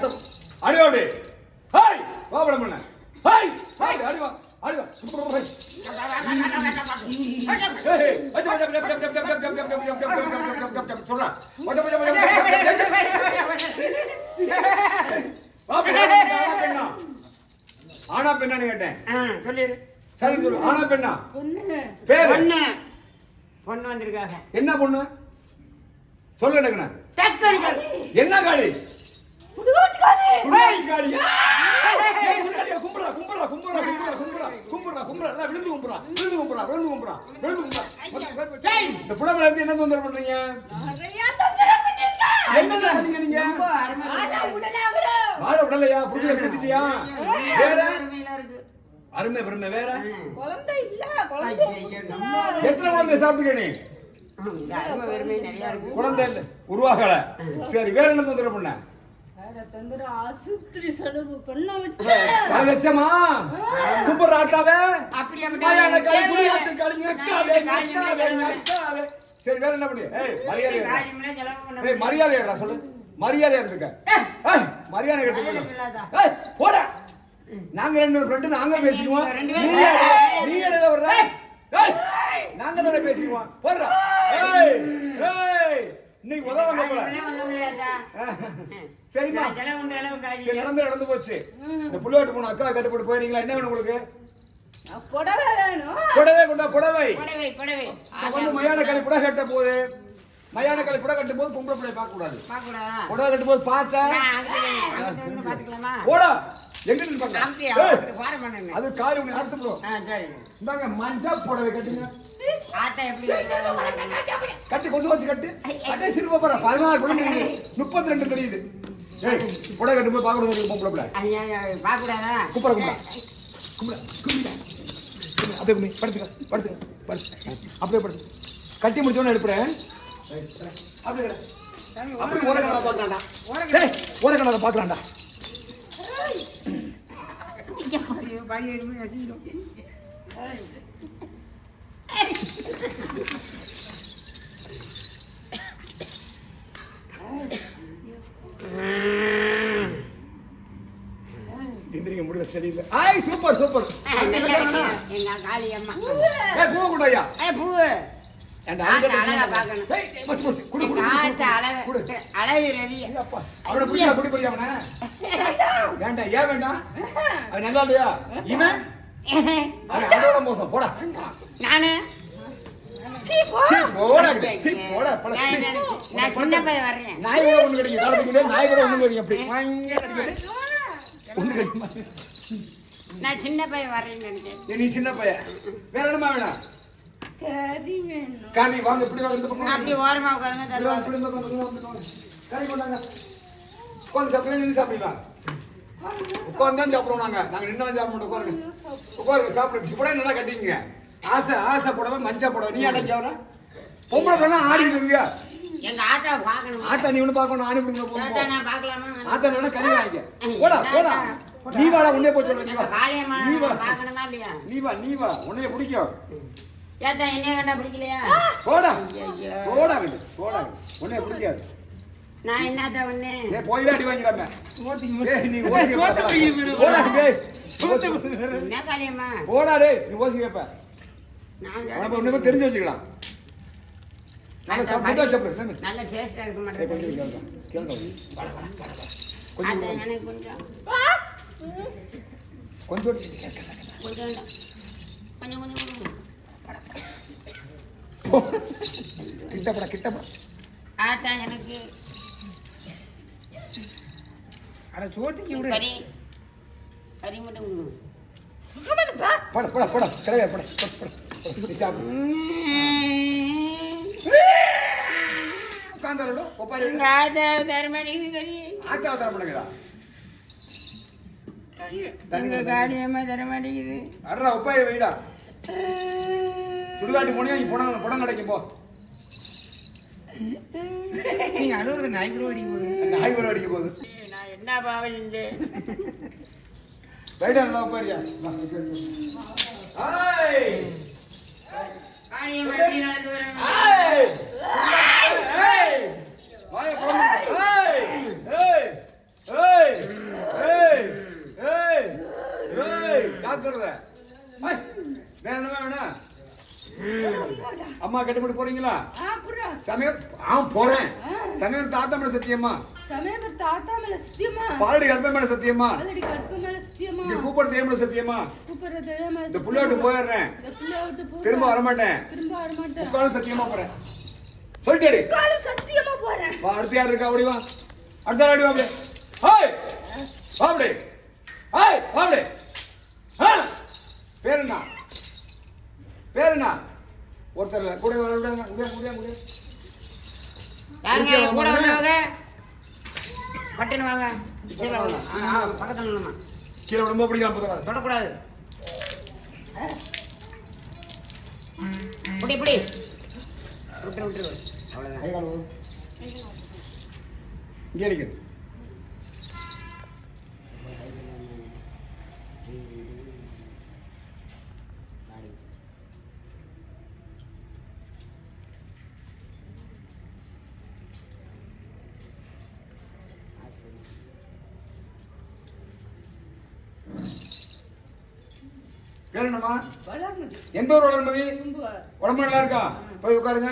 அர்த்தம். அடிவா அப்படி. ஹாய். வா பெண்ணான்னு கேட்டேன். சொல்லிடு சரி சொல்லு ஆனா பெண்ணா? பேர்? என்ன பொண்ணு என்ன பொண்ணு? சொல்லு என்ன காலி என்ன தொந்தரவு பண்றீங்க? என்ன நீங்க? வாழ விடலையா? புரிய வேற? அருமை பெருமை வேற? எத்தனை குழந்தை சாப்பிட்டுக்க நீ? குழந்தை உருவாகல. சரி வேற என்ன தொந்தரவு பண்ண? என்ன பண்ணு? ஏய் மரியாதை ஏறுடா. சொல்லு. மரியாதை இருந்துக்க. ஏய். மரியாதை கட்டு ஏய் நாங்க ரெண்டு நாங்க பேசிக்குவோம். நீ ஏறு, நீ ஏடா வர்ற ஏய் நாங்க தானே பேசிக்குவோம். போடுறா. சரிம்மா. சரி நடந்து நடந்து போச்சு. இந்த புள்ளியோட்டு போன அக்கா கட்டுப்பட்டு போயிருங்களா என்ன வேணும் உங்களுக்கு? புடவை. புடவை கொண்டா புடவை. புடவை புடவை. வந்து மயான களி புடவை கட்ட போது மயான களி புடவை கட்டும் போது பொம்பளை பிள்ளை பார்க்க கூடாது? புடவை கட்டும் போது பார்த்தா எங்க நிற்பாங்க அது கால் ஒன்று அடுத்து ப்ரோ இந்தாங்க மஞ்சா புடவை கட்டுங்க. கட்டு கொண்டு வச்சு கட்டு. அட்டே சிறுவ போற பதினாறு குழந்தைங்க முப்பத்தி ரெண்டு தெரியுது. ஏய் புடவை கட்டும் போய் பார்க்கணும் பொம்பளை கூப்பிட கூப்பிட அப்படியே கும்மி படுத்துக்க. படுத்துக்க. படுத்து அப்படியே படுத்து கட்டி முடிச்சோன்னு எடுப்புறேன் அப்படியே அப்படியே ஓரக்கடலை பார்க்கலாம்டா ஓரக்கடலை பார்க்கலாம்டா பழி எதுவுமே நசிஞ்சிடும் எந்திரிக்க முடியல சரியில்லை ஆய் சூப்பர் சூப்பர் என்ன காளியம்மா பூ கூட்டையா பூ நான் சின்ன வரேன் நீ சின்ன பையன். வேற என்னமா வேணாம்? கறி வேணும். காணி வாங்க இப்படி வாங்க இந்த பக்கம் அப்படி. ஓரமா உட்காருங்க தருவாங்க இப்படி இந்த பக்கம். கறி கொண்டாங்க. உட்காந்து சாப்பிடுங்க நின்று சாப்பிடலாம் உட்காந்து தான் சாப்பிடுவோம் நாங்க நாங்க நின்று சாப்பிட மாட்டோம். உட்காருங்க. உட்காருங்க சாப்பிடுங்க. புடவை நல்லா கட்டிங்க ஆசை ஆசை புடவை மஞ்சள் புடவை. நீ அடைக்க வர பொம்பளை ஆடிட்டு இருக்கியா எங்க ஆட்டா பார்க்கணும். ஆத்தா நீ ஒண்ணு போகணும். நான் பார்க்கலாமா ஆத்தா வேணா கறி வாங்கிக்க. போடா போடா. நீ வாடா உன்னே போய் நீ வா. காளியம்மா நீ வா. பார்க்கணுமா இல்லையா? நீ வா நீ வா. உன்னைய பிடிக்கும். ஏத்தா என்ன கண்டா பிடிக்கலையா? போடா. போடா கண்டு போடா நான் என்னத்த ஒண்ணு ஏ போயிடா அடி வாங்கிடாம. நீ ஓசி. போடா டேய் என்ன நீ ஓசி கேப்ப தெரிஞ்சு வச்சுக்கலாம். நல்ல டேஸ்டா இருக்க மாட்டேன் கொஞ்சம் கொஞ்சம் கொஞ்சம் கொஞ்சம். கிட்டப்பட கிட்டப்பட ஆத்தா எனக்கு. அட சோத்துக்கு விடு. சரி கறி மட்டும் போட போட போட. கிளவே போட. உட்காந்தாரோட ஒப்பாரி ஆத்தா தரமாட்டேங்குது கறி. ஆத்தா தரமாட்டேங்குதா தங்க காரியமா தரமாட்டேங்குது அட்ரா சுடுகாட்டு போனியா? நீ படம் படம் கிடைக்கும் போ. நீங்க அழுவுறது நாய் கூட அடிக்க போகுது நாய் கூட அடிக்க போகுது நான் என்ன பாவம் செஞ்சேன் ரைட் நல்லா உட்காரியா? வேற என்ன வேணா அம்மா கட்டுப்பட்டு போறீங்களா சமயம் ஆ போறேன். சமயம் தாத்தா மேல சத்தியம்மா. சமயம் தாத்தா மேல சத்தியமா பாலடி கற்ப மேல சத்தியமா ஆல்ரெடி கற்ப மேல சத்தியமா இங்க கூப்பிடுறது ஏன் மேல சத்தியமா கூப்பிடுறது மேல இந்த புள்ள விட்டு போயிடுறேன். இந்த புள்ளைய விட்டு போ திரும்ப வரமாட்டேன். திரும்ப வர மாட்டேன் உட்காந்து சத்தியமா போறேன். சொல்லிட்டேடி. கால சத்தியமா போறேன். வா அடுத்த யார் இருக்கா? அப்படி வா. அடுத்த அப்படி வா அப்படியே ஹாய்! வா அப்படியே ஹாய் வா அப்படியே பேர் என்ன? பேர் என்ன? ஒருத்தர். கூட வர விடாங்க முடியாது முடியாது யாருங்க? கூட வாங்க. வந்தவங்க பட்டுன்னு வாங்க. பக்கத்துல நில்லுமா. கீழே ரொம்ப பிடிக்காம தொடக்கூடாது. இப்படி இப்படி விட்டுரு விட்டுரு. அவ்வளவுதான். இங்கே நிற்குது பேர் என்னம்மா எந்த ஊர் வளர்மதி உடம்பு நல்லா இருக்கா? போய் உட்காருங்க.